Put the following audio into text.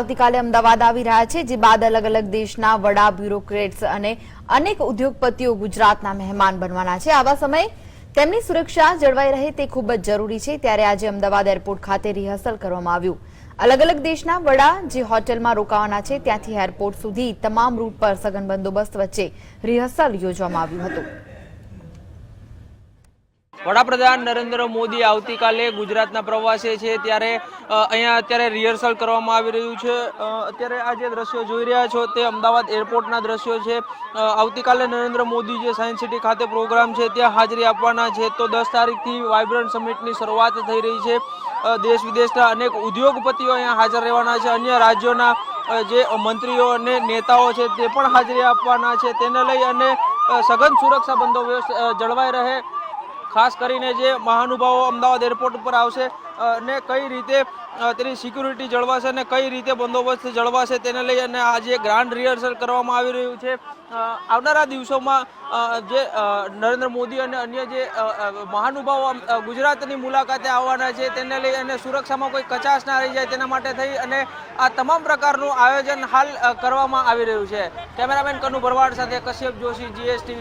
આવતીકાલે અમદાવાદ આવી રહ્યા છે, જે બાદ અલગ અલગ દેશના વડા, બ્યુરોક્રેટ્સ અને અનેક ઉદ્યોગપતિઓ ગુજરાતના મહેમાન બનવાના છે. આવા સમયે તેમની સુરક્ષા જળવાઈ રહે તે ખૂબ જ જરૂરી છે. ત્યારે આજે અમદાવાદ એરપોર્ટ ખાતે રિહર્સલ કરવામાં આવ્યું. અલગ અલગ દેશના વડા જે હોટેલમાં રોકાવાના છે, ત્યાંથી એરપોર્ટ સુધી તમામ રૂટ પર સઘન બંદોબસ્ત વચ્ચે રિહર્સલ યોજવામાં આવ્યું હતું. વડાપ્રધાન નરેન્દ્ર મોદી આવતીકાલે ગુજરાતના પ્રવાસે છે ત્યારે અહીંયા અત્યારે રિહર્સલ કરવામાં આવી રહ્યું છે. અત્યારે આ જે દ્રશ્યો જોઈ રહ્યા છો તે અમદાવાદ એરપોર્ટના દ્રશ્યો છે. આવતીકાલે નરેન્દ્ર મોદી જે સાયન્સ સિટી ખાતે પ્રોગ્રામ છે ત્યાં હાજરી આપવાના છે. તો દસ તારીખથી વાઇબ્રન્ટ સમિટની શરૂઆત થઈ રહી છે. દેશ વિદેશના અનેક ઉદ્યોગપતિઓ અહીંયા હાજર રહેવાના છે. અન્ય રાજ્યોના જે મંત્રીઓ અને નેતાઓ છે તે પણ હાજરી આપવાના છે. તેને લઈ અને સઘન સુરક્ષા બંદોબસ્ત જળવાઈ રહે. ખાસ કરીને જે મહાનુભાવો અમદાવાદ એરપોર્ટ ઉપર આવશે ને કઈ રીતે તેની સિક્યુરિટી જળવાશે અને કઈ રીતે બંદોબસ્ત જળવાશે તેને લઈ અને આજે ગ્રાન્ડ રિહર્સલ કરવામાં આવી રહ્યું છે. આવનારા દિવસોમાં જે નરેન્દ્ર મોદી અને અન્ય જે મહાનુભાવો ગુજરાતની મુલાકાતે આવવાના છે તેને લઈ અને સુરક્ષામાં કોઈ કચાશ ના રહી જાય તેના માટે થઈ અને આ તમામ પ્રકારનું આયોજન હાલ કરવામાં આવી રહ્યું છે. કેમેરામેન કનુ ભરવાડ સાથે કશ્યપ જોશી જીએસટી